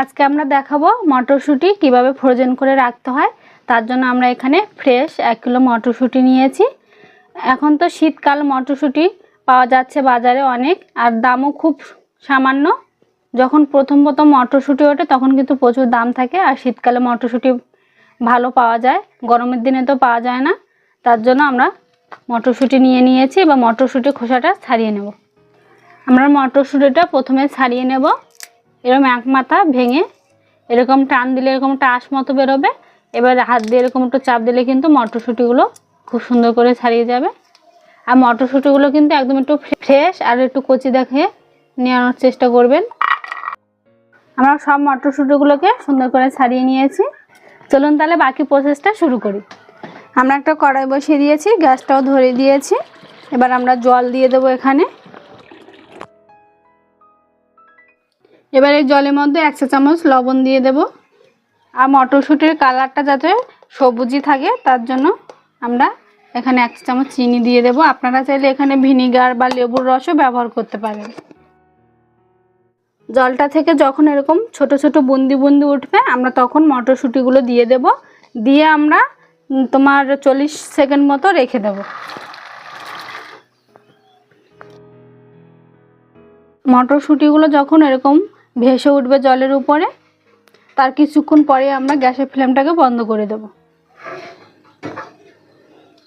আজকে আমরা দেখাবো মটরশুঁটি কীভাবে ফ্রোজেন করে রাখতে হয়। তার জন্য আমরা এখানে ফ্রেশ এক কিলো মটরশুঁটি নিয়েছি। এখন তো শীতকাল, মটরশুঁটি পাওয়া যাচ্ছে বাজারে অনেক, আর দামও খুব সামান্য। যখন প্রথম প্রথম মটরশুঁটি ওঠে, তখন কিন্তু প্রচুর দাম থাকে, আর শীতকালে মটরশুঁটি ভালো পাওয়া যায়। গরমের দিনে তো পাওয়া যায় না। তার জন্য আমরা মটরশুঁটি নিয়ে নিয়েছি বা মটরশুঁটি খোসাটা ছাড়িয়ে নেব। আমরা মটরশুঁটিটা প্রথমে ছাড়িয়ে নেব। এরকম এক মাথা ভেঙে এরকম টান দিলে এরকম টাস মতো বেরোবে। এবার হাত দিয়ে এরকম একটু চাপ দিলে কিন্তু মটরশুঁটিগুলো খুব সুন্দর করে ছাড়িয়ে যাবে। আর মটরশুঁটিগুলো কিন্তু একদম একটু ফ্রেশ আর একটু কচি দেখে নেওয়ার চেষ্টা করবেন। আমরা সব মটরশুঁটিগুলোকে সুন্দর করে ছাড়িয়ে নিয়েছি। চলুন তাহলে বাকি প্রসেসটা শুরু করি। আমরা একটা কড়াই বসিয়ে দিয়েছি, গ্যাসটাও ধরে দিয়েছি। এবার আমরা জল দিয়ে দেবো এখানে। এবার এই জলের মধ্যে এক চা চামচ লবণ দিয়ে দেব। আর মটরশুঁটির কালারটা যাতে সবুজই থাকে, তার জন্য আমরা এখানে এক চা চামচ চিনি দিয়ে দেব। আপনারা চাইলে এখানে ভিনিগার বা লেবুর রসও ব্যবহার করতে পারেন। জলটা থেকে যখন এরকম ছোট ছোট বুন্দি বুন্দি উঠবে, আমরা তখন মটরশুঁটিগুলো দিয়ে দেব। দিয়ে আমরা তোমার চল্লিশ সেকেন্ড মতো রেখে দেব। মটরশুঁটিগুলো যখন এরকম ভেসে উঠবে জলের উপরে। তার কিছুক্ষণ পরে আমরা গ্যাসের ফ্লেমটাকে বন্ধ করে দেব।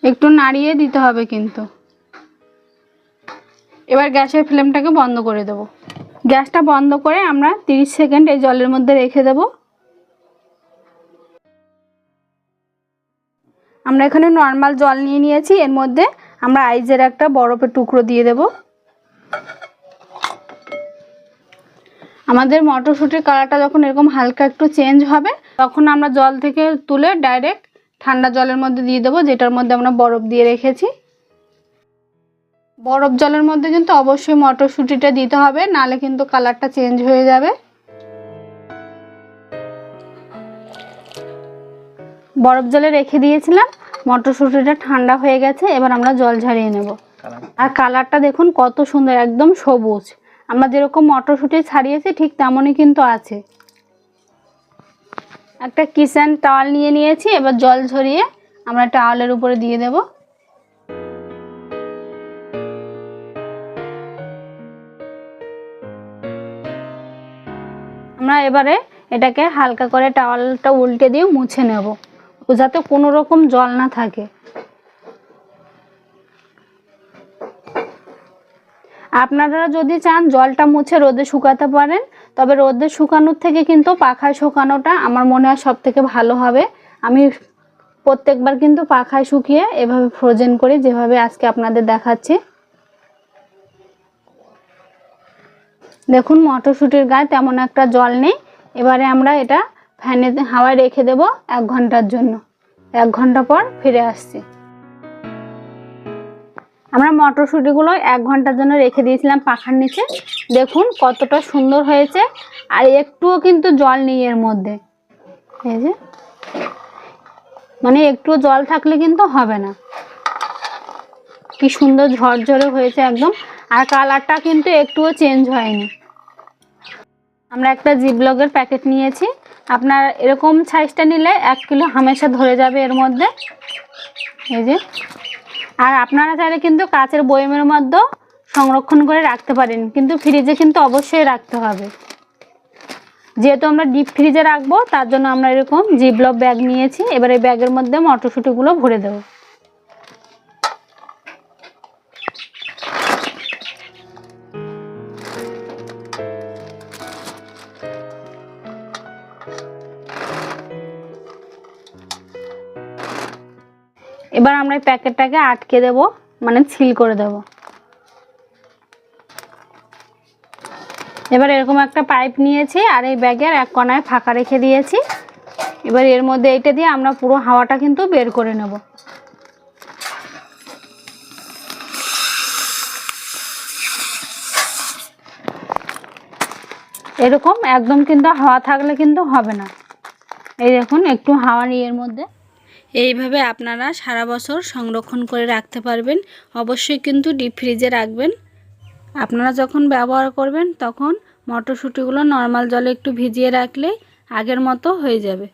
একটু নাড়িয়ে দিতে হবে কিন্তু। এবার গ্যাসের ফ্লেমটাকে বন্ধ করে দেব। গ্যাসটা বন্ধ করে আমরা 30 সেকেন্ড এই জলের মধ্যে রেখে দেব। আমরা এখানে নর্মাল জল নিয়ে নিয়েছি। এর মধ্যে আমরা আইজের একটা বরফের টুকরো দিয়ে দেব। আমাদের মটরশুঁটির কালারটা যখন এরকম হালকা একটু চেঞ্জ হবে, তখন আমরা জল থেকে তুলে ডাইরেক্ট ঠান্ডা জলের মধ্যে দিয়ে দেবো, যেটার মধ্যে আমরা বরফ দিয়ে রেখেছি। বরফ জলের মধ্যে কিন্তু অবশ্যই মটরশুঁটিটা দিতে হবে, নালে কিন্তু কালারটা চেঞ্জ হয়ে যাবে। বরফ জলে রেখে দিয়েছিলাম, মটরশুঁটিটা ঠান্ডা হয়ে গেছে, এবার আমরা জল ঝারিয়ে নেব। আর কালারটা দেখুন কত সুন্দর, একদম সবুজ। আমরা যেরকম মটরশুঁটি ছাড়িয়েছি, ঠিক তেমনই কিন্তু আছে। একটা কিচেন টাওয়াল নিয়ে নিয়েছি, এবার জল ঝরিয়ে আমরা টাওয়ালের উপরে দিয়ে দেব। আমরা এবারে এটাকে হালকা করে টাওয়ালটা উল্টে দিয়ে মুছে নেব, যাতে কোনো রকম জল না থাকে। আপনারা যদি চান জলটা মুছে রোদে শুকাতে পারেন, তবে রোদে শুকানোর থেকে কিন্তু পাখায় শুকানোটা আমার মনে হয় সব থেকে ভালো হবে। আমি প্রত্যেকবার কিন্তু পাখায় শুকিয়ে এভাবে ফ্রোজেন করি, যেভাবে আজকে আপনাদের দেখাচ্ছি। দেখুন, মটরশুঁটির গায়ে তেমন একটা জল নেই। এবারে আমরা এটা ফ্যানে হাওয়ায় রেখে দেব এক ঘণ্টার জন্য। এক ঘণ্টা পর ফিরে আসছি। আমরা মটরশুঁটিগুলো এক ঘণ্টার জন্য রেখে দিয়েছিলাম পাখার নিচে। দেখুন কতটা সুন্দর হয়েছে। আর একটুও কিন্তু জল নেই এর মধ্যে। এই যে। মানে একটু জল থাকলে কিন্তু হবে না। কি সুন্দর ঝরঝরে হয়েছে একদম। আর কালারটা কিন্তু একটুও চেঞ্জ হয়নি। আমরা একটা জিবলগের প্যাকেট নিয়েছি। আপনার এরকম সাইজটা নিলে এক কিলো হামেশা ধরে যাবে এর মধ্যে। এই যে। আর আপনারা চাইলে কিন্তু কাচের বয়মের মধ্যেও সংরক্ষণ করে রাখতে পারেন, কিন্তু ফ্রিজে কিন্তু অবশ্যই রাখতে হবে। যেহেতু আমরা ডিপ ফ্রিজে রাখব, তার জন্য আমরা এরকম জিবলক ব্যাগ নিয়েছি, এবার এই ব্যাগের মধ্যে মটরশুঁটিগুলো ভরে দেবো। এবার আমরা এই প্যাকেটটাকে আটকে দেব মানে ছিল করে দেব। এবার এরকম একটা পাইপ নিয়েছি, আর এই ব্যাগের এক কোনায় ফাঁকা রেখে দিয়েছি। এবার এর মধ্যে এইটা দিয়ে আমরা পুরো হাওয়াটা কিন্তু বের করে নেব। এরকম একদম কিন্তু হাওয়া থাকলে কিন্তু হবে না। এই দেখুন, একটু হাওয়া নিয়ে এর মধ্যে। এইভাবে আপনারা সারা বছর সংরক্ষণ করে রাখতে পারবেন। অবশ্যই কিন্তু ডিপ ফ্রিজে রাখবেন। আপনারা যখন ব্যবহার করবেন, তখন মটরশুঁটিগুলো নর্মাল জলে একটু ভিজিয়ে রাখলে আগের মতো হয়ে যাবে।